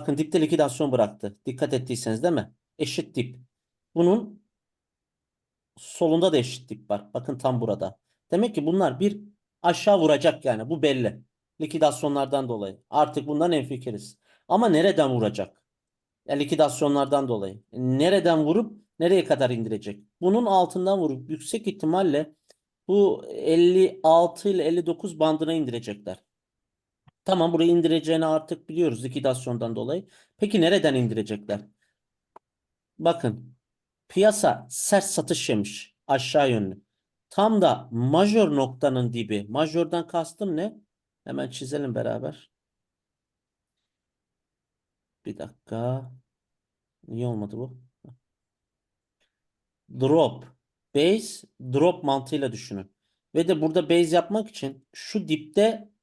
Bakın dipte likidasyon bıraktı. Dikkat ettiyseniz değil mi? Eşit dip. Bunun solunda da eşit dip var. Bakın tam burada. Demek ki bunlar bir aşağı vuracak yani. Bu belli. Likidasyonlardan dolayı. Artık bundan enfikiriz. Ama nereden vuracak? Ya likidasyonlardan dolayı. Nereden vurup nereye kadar indirecek? Bunun altından vurup yüksek ihtimalle bu 56 ile 59 bandına indirecekler. Tamam burayı indireceğini artık biliyoruz likidasyondan dolayı. Peki nereden indirecekler? Bakın piyasa sert satış yemiş aşağı yönlü. Tam da majör noktanın dibi. Majörden kastım ne? Hemen çizelim beraber. Bir dakika. Niye olmadı bu? Drop. Base drop mantığıyla düşünün. Ve de burada base yapmak için şu dipte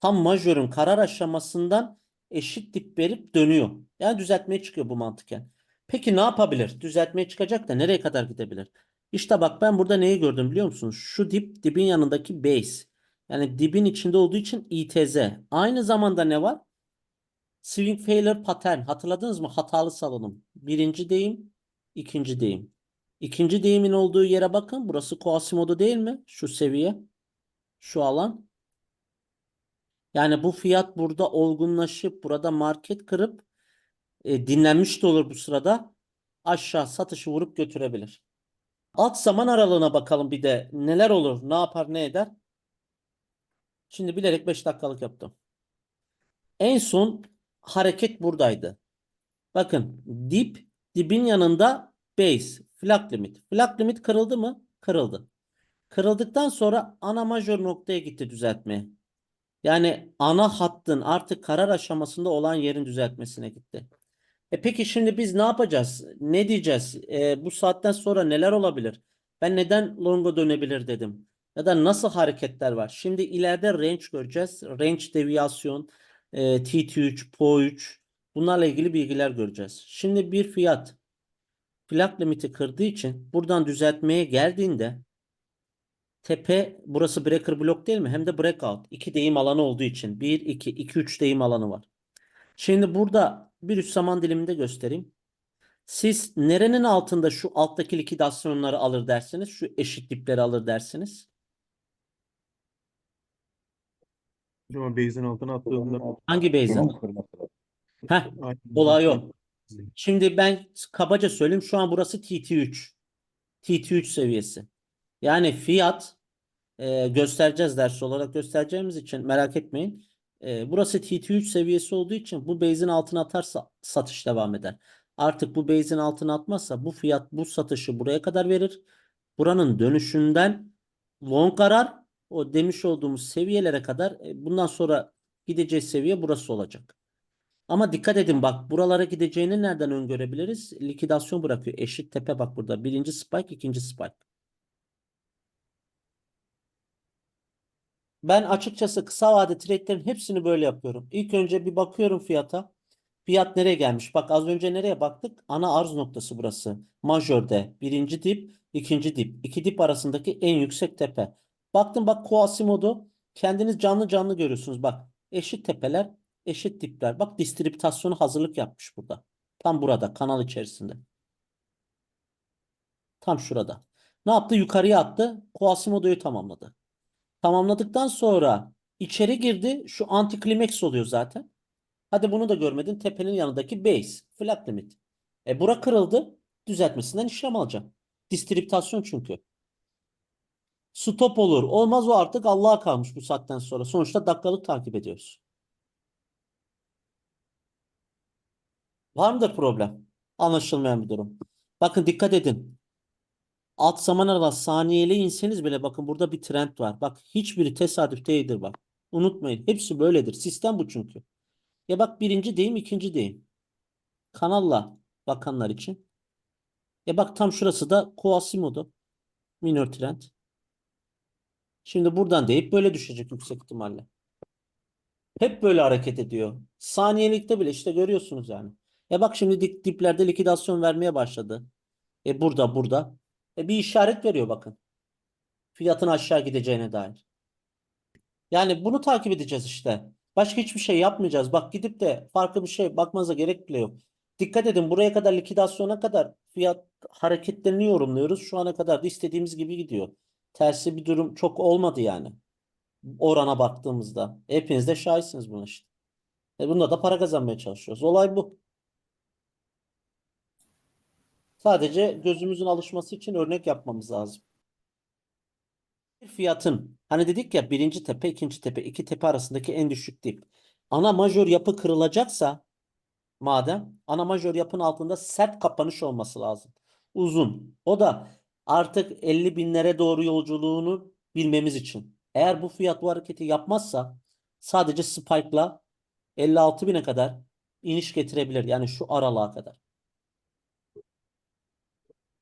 tam majörün karar aşamasından eşit dip verip dönüyor. Yani düzeltmeye çıkıyor bu mantıken. Peki ne yapabilir? Düzeltmeye çıkacak da nereye kadar gidebilir? İşte bak ben burada neyi gördüm biliyor musunuz? Şu dip dibin yanındaki base. Yani dibin içinde olduğu için ITZ. Aynı zamanda ne var? Swing failure pattern. Hatırladınız mı? Hatalı salınım. Birinci deyim, ikinci deyim. İkinci deyimin olduğu yere bakın. Burası Quasimodo değil mi? Şu seviye. Şu alan. Yani bu fiyat burada olgunlaşıp burada market kırıp e, dinlenmiş de olur bu sırada. Aşağı satışı vurup götürebilir. Alt zaman aralığına bakalım bir de neler olur, ne yapar, ne eder. Şimdi bilerek 5 dakikalık yaptım. En son hareket buradaydı. Bakın dip dibin yanında base flag limit. Flag limit kırıldı mı? Kırıldı. Kırıldıktan sonra ana majör noktaya gitti düzeltmeye. Yani ana hattın artık karar aşamasında olan yerin düzeltmesine gitti. E peki şimdi biz ne yapacağız? Ne diyeceğiz? E, bu saatten sonra neler olabilir? Ben neden longa dönebilir dedim. Ya da nasıl hareketler var? Şimdi ileride range göreceğiz. Range deviyasyon, e, TT3, PO3 bunlarla ilgili bilgiler göreceğiz. Şimdi bir fiyat flag limiti kırdığı için buradan düzeltmeye geldiğinde tepe burası breaker blok değil mi? Hem de breakout. İki deyim alanı olduğu için. 1, 2, 2, 3 deyim alanı var. Şimdi burada bir üst zaman diliminde göstereyim. Siz nerenin altında şu alttaki likidasyonları alır dersiniz? Şu eşit dipleri alır dersiniz? Hocam base'in altına attığında Hangi base'in? Heh, olay o. Şimdi ben kabaca söyleyeyim. Şu an burası TT3. TT3 seviyesi. Yani fiyat e, göstereceğiz ders olarak göstereceğimiz için merak etmeyin. E, burası TT3 seviyesi olduğu için bu base'in altına atarsa satış devam eder. Artık bu base'in altına atmazsa bu fiyat bu satışı buraya kadar verir. Buranın dönüşünden long karar o demiş olduğumuz seviyelere kadar e, bundan sonra gideceği seviye burası olacak. Ama dikkat edin bak buralara gideceğini nereden öngörebiliriz? Likidasyon bırakıyor. Eşit tepe bak burada. Birinci spike, ikinci spike. Ben açıkçası kısa vade trade'lerin hepsini böyle yapıyorum. İlk önce bir bakıyorum fiyata. Fiyat nereye gelmiş? Bak az önce nereye baktık? Ana arz noktası burası. Majörde. Birinci dip, ikinci dip. İki dip arasındaki en yüksek tepe. Baktım bak Quasimodo. Kendiniz canlı canlı görüyorsunuz. Bak eşit tepeler, eşit dipler. Bak distribütasyonu hazırlık yapmış burada. Tam burada kanal içerisinde. Tam şurada. Ne yaptı? Yukarıya attı. Quasimodo'yu tamamladı. Tamamladıktan sonra içeri girdi. Şu anti-climax oluyor zaten. Hadi bunu da görmedin. Tepenin yanındaki base. Flag limit. E bura kırıldı. Düzeltmesinden işlem alacağım. Distribütasyon çünkü. Stop olur. Olmaz o artık Allah'a kalmış bu saatten sonra. Sonuçta dakikalık takip ediyoruz. Var mıdır problem? Anlaşılmayan bir durum. Bakın dikkat edin. Alt zaman aralar saniyeli inseniz bile bakın burada bir trend var. Bak hiçbiri tesadüf değildir bak. Unutmayın. Hepsi böyledir. Sistem bu çünkü. Ya bak birinci deyim ikinci deyim. Kanalla bakanlar için. Ya bak tam şurası da Quasimodo. Minor trend. Şimdi buradan deyip böyle düşecek yüksek ihtimalle. Hep böyle hareket ediyor. Saniyelikte bile işte görüyorsunuz yani. Ya bak şimdi dip, diplerde likidasyon vermeye başladı. E burada burada. E bir işaret veriyor bakın. Fiyatın aşağı gideceğine dair. Yani bunu takip edeceğiz işte. Başka hiçbir şey yapmayacağız. Bak gidip de farklı bir şey bakmanıza gerek bile yok. Dikkat edin buraya kadar likidasyona kadar fiyat hareketlerini yorumluyoruz. Şu ana kadar da istediğimiz gibi gidiyor. Tersi bir durum çok olmadı yani. Orana baktığımızda. Hepiniz de şahitsiniz buna işte. E bunda da para kazanmaya çalışıyoruz. Olay bu. Sadece gözümüzün alışması için örnek yapmamız lazım. Bir fiyatın hani dedik ya birinci tepe ikinci tepe iki tepe arasındaki en düşük dip. Ana majör yapı kırılacaksa madem ana majör yapının altında sert kapanış olması lazım. Uzun. O da artık 50 binlere doğru yolculuğunu bilmemiz için. Eğer bu fiyat bu hareketi yapmazsa sadece spike'la 56 bine kadar iniş getirebilir. Yani şu aralığa kadar.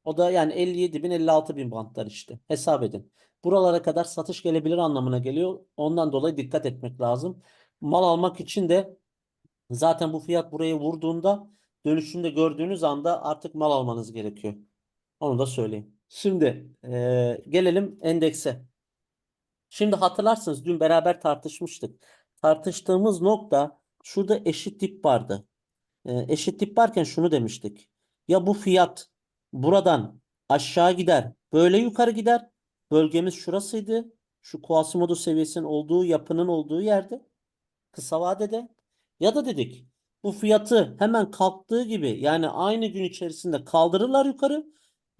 O da yani 57 bin 56 bin bantlar işte. Hesap edin. Buralara kadar satış gelebilir anlamına geliyor. Ondan dolayı dikkat etmek lazım. Mal almak için de zaten bu fiyat buraya vurduğunda dönüşünde gördüğünüz anda artık mal almanız gerekiyor. Onu da söyleyeyim. Şimdi eee, gelelim endekse. Şimdi hatırlarsınız dün beraber tartışmıştık. Tartıştığımız nokta şurada eşit dip vardı. Ee, eşit dip varken şunu demiştik. Ya bu fiyat buradan aşağı gider, böyle yukarı gider. Bölgemiz şurasıydı. Şu Quasimodo seviyesinin olduğu yapının olduğu yerde. Kısa vadede. Ya da dedik bu fiyatı hemen kalktığı gibi yani aynı gün içerisinde kaldırırlar yukarı.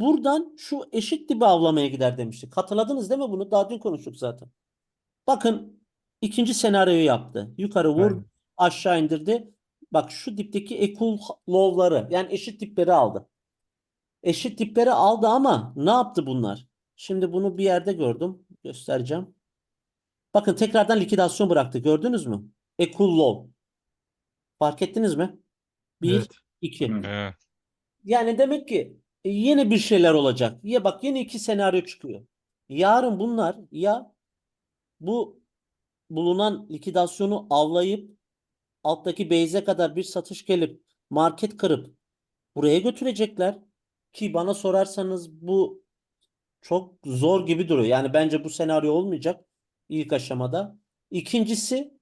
Buradan şu eşit dibi avlamaya gider demiştik. Hatırladınız değil mi bunu? Daha dün konuştuk zaten. Bakın ikinci senaryoyu yaptı. Yukarı vur, Aynen. aşağı indirdi. Bak şu dipteki equal low'ları yani eşit dipleri aldı. Eşit dipleri aldı ama ne yaptı bunlar? Şimdi bunu bir yerde gördüm. Göstereceğim. Bakın tekrardan likidasyon bıraktı. Gördünüz mü? Equal low. Fark ettiniz mi? Bir, Evet. iki. Evet. Yani demek ki e, yeni bir şeyler olacak. Ya bak yeni iki senaryo çıkıyor. Yarın bunlar ya bu bulunan likidasyonu avlayıp alttaki base'e kadar bir satış gelip market kırıp buraya götürecekler ki bana sorarsanız bu çok zor gibi duruyor. Yani bence bu senaryo olmayacak ilk aşamada. İkincisi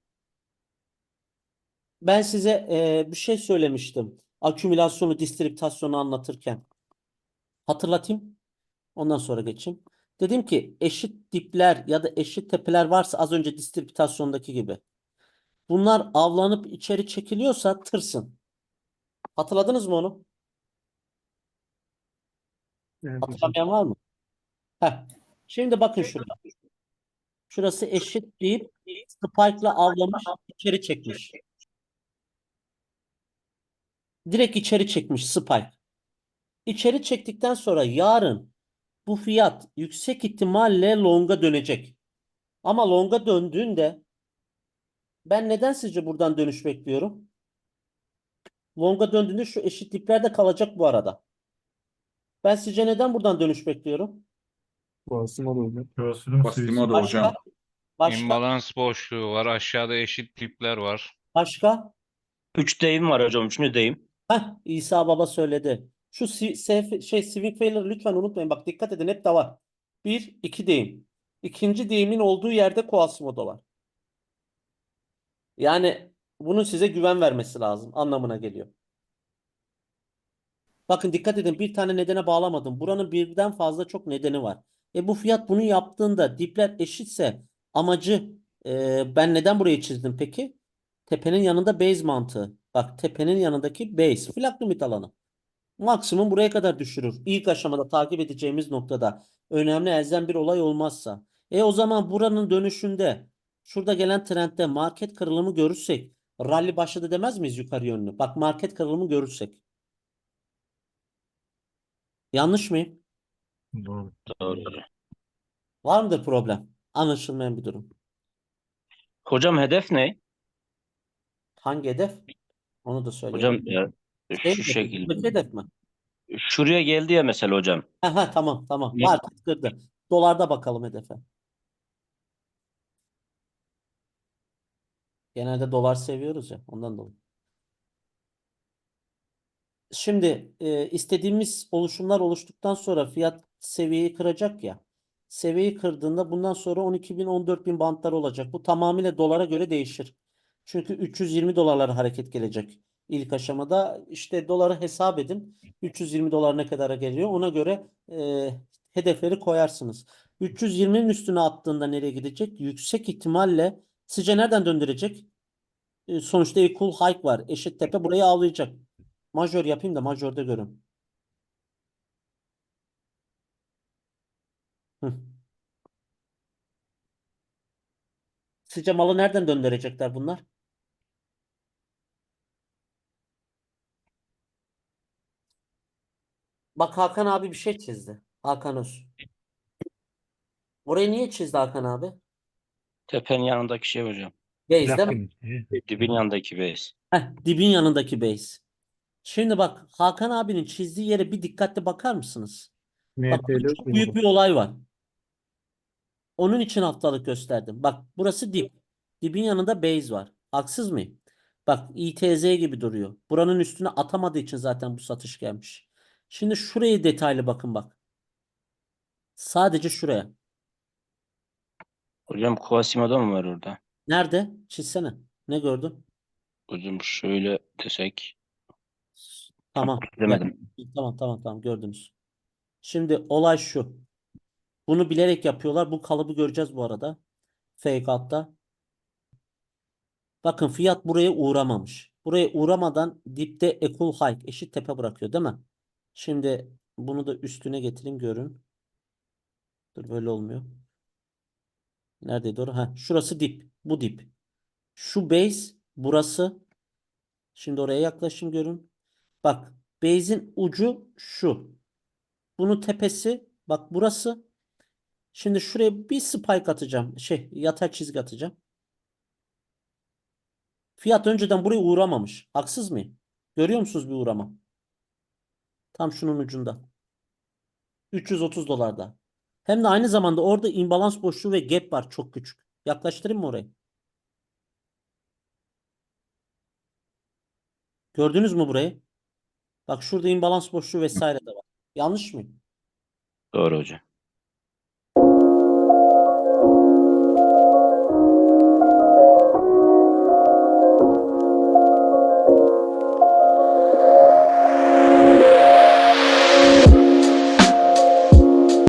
ben size e, bir şey söylemiştim. Akümülasyonu, distribütasyonu anlatırken. Hatırlatayım. Ondan sonra geçeyim. Dedim ki eşit dipler ya da eşit tepeler varsa az önce distribütasyondaki gibi. Bunlar avlanıp içeri çekiliyorsa tırsın. Hatırladınız mı onu? Evet. Hatırlamayan var mı? Heh. Şimdi bakın şurada. Şurası eşit deyip spike'la avlamış, içeri çekmiş. Direkt içeri çekmiş spike. İçeri çektikten sonra yarın bu fiyat yüksek ihtimalle long'a dönecek. Ama long'a döndüğünde ben neden sizce buradan dönüş bekliyorum? Long'a döndüğünde şu eşitliklerde kalacak bu arada. Ben sizce neden buradan dönüş bekliyorum? Da hocam. Göğsünün Bastimodo suyu. hocam. Başka? İmbalans boşluğu var. Aşağıda eşit dipler var. Başka? Üç deyim var hocam. Üçüncü deyim. Heh, İsa Baba söyledi. Şu si- sef- şey swing failure lütfen unutmayın. Bak dikkat edin hep de var. Bir, iki deyim. İkinci deyimin olduğu yerde Quasimodo var. Yani bunun size güven vermesi lazım anlamına geliyor. Bakın dikkat edin bir tane nedene bağlamadım. Buranın birden fazla çok nedeni var. E bu fiyat bunu yaptığında dipler eşitse amacı e, ben neden burayı çizdim peki? Tepenin yanında base mantığı. Bak tepenin yanındaki base. Flak limit alanı. Maksimum buraya kadar düşürür. İlk aşamada takip edeceğimiz noktada. Önemli elzem bir olay olmazsa. E o zaman buranın dönüşünde şurada gelen trendde market kırılımı görürsek rally başladı demez miyiz yukarı yönlü? Bak market kırılımı görürsek. Yanlış mıyım? Doğru. Doğru. Var mıdır problem? Anlaşılmayan bir durum. Hocam hedef ne? Hangi hedef? Onu da söyle. Hocam ya, Şey şu hedefi, şekilde. buradaki hedef mi? Şuraya geldi ya mesela hocam. Ha, ha, tamam tamam. Ne? Market kırdı. Dolarda bakalım hedefe. Genelde dolar seviyoruz ya ondan dolayı. Şimdi e, istediğimiz oluşumlar oluştuktan sonra fiyat seviyeyi kıracak ya. Seviyeyi kırdığında bundan sonra 12.000 14.000 bantlar olacak. Bu tamamıyla dolara göre değişir. Çünkü 320 dolarlara hareket gelecek. İlk aşamada işte doları hesap edin. 320 dolar ne kadara geliyor? Ona göre e, hedefleri koyarsınız. 320'nin üstüne attığında nereye gidecek? Yüksek ihtimalle sizce nereden döndürecek? E, sonuçta equal high var. Eşit tepe burayı avlayacak. Majör yapayım da majörde görün. Hı. Sizce malı nereden döndürecekler bunlar? Bak Hakan abi bir şey çizdi. Hakan Öz. Burayı niye çizdi Hakan abi? Tepenin yanındaki şey hocam. Base değil mi? Dibin yanındaki base. Heh, dibin yanındaki base. Şimdi bak Hakan abinin çizdiği yere bir dikkatli bakar mısınız? Bak yok çok büyük bir olay var. Onun için haftalık gösterdim. Bak burası dip. Dibin yanında base var. Haksız mıyım? Bak ITZ gibi duruyor. Buranın üstüne atamadığı için zaten bu satış gelmiş. Şimdi şurayı detaylı bakın bak. Sadece şuraya. Hocam Quasimodo mu var orada? Nerede? Çizsene. Ne gördün? Hocam şöyle desek. Tamam. Demedim. Tamam tamam tamam gördünüz. Şimdi olay şu. Bunu bilerek yapıyorlar. Bu kalıbı göreceğiz bu arada. Fake altta. Bakın fiyat buraya uğramamış. Buraya uğramadan dipte equal high eşit tepe bırakıyor değil mi? Şimdi bunu da üstüne getireyim görün. Dur böyle olmuyor. Neredeydi orası? Ha, şurası dip. Bu dip. Şu base burası. Şimdi oraya yaklaşın görün. Bak base'in ucu şu. Bunun tepesi bak burası. Şimdi şuraya bir spike atacağım. Şey yatay çizgi atacağım. Fiyat önceden buraya uğramamış. Haksız mıyım? Görüyor musunuz bir uğrama? Tam şunun ucunda. 330 dolarda. Hem de aynı zamanda orada imbalans boşluğu ve gap var çok küçük. Yaklaştırayım mı orayı? Gördünüz mü burayı? Bak şurada imbalans boşluğu vesaire de var. Yanlış mıyım? Doğru hocam.